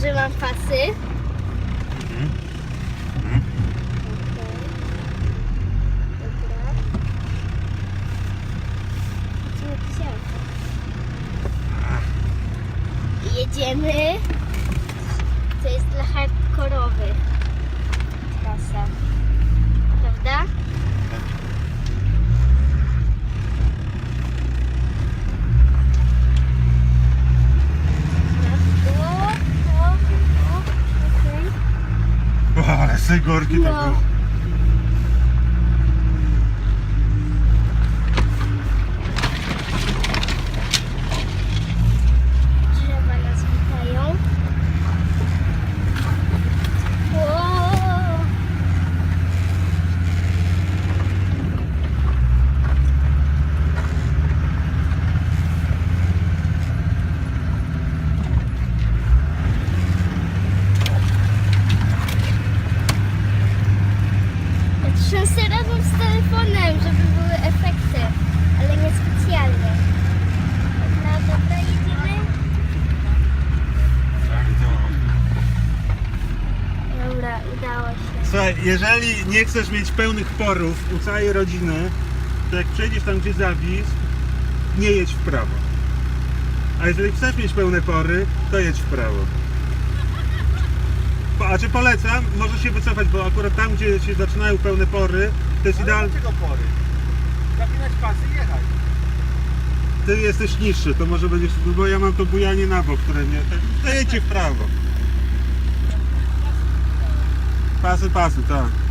że mam pasy. Mhm. Mhm. Dobra. Jedziemy. To jest dla Tej górki to No. było. Udało się. Słuchaj, jeżeli nie chcesz mieć pełnych porów u całej rodziny, to jak przejdziesz tam gdzie zawis, nie jedź w prawo. A jeżeli chcesz mieć pełne pory, to jedź w prawo. Po- A czy polecam? Możesz się wycofać, bo akurat tam, gdzie się zaczynają pełne pory, to jest Ale idealne. dlaczego pory? Zapinać pasy i jechać. Ty jesteś niższy, to może będziesz, no bo ja mam to bujanie na bok, które nie... To jedźcie w prawo. Pasy, pasy, tak.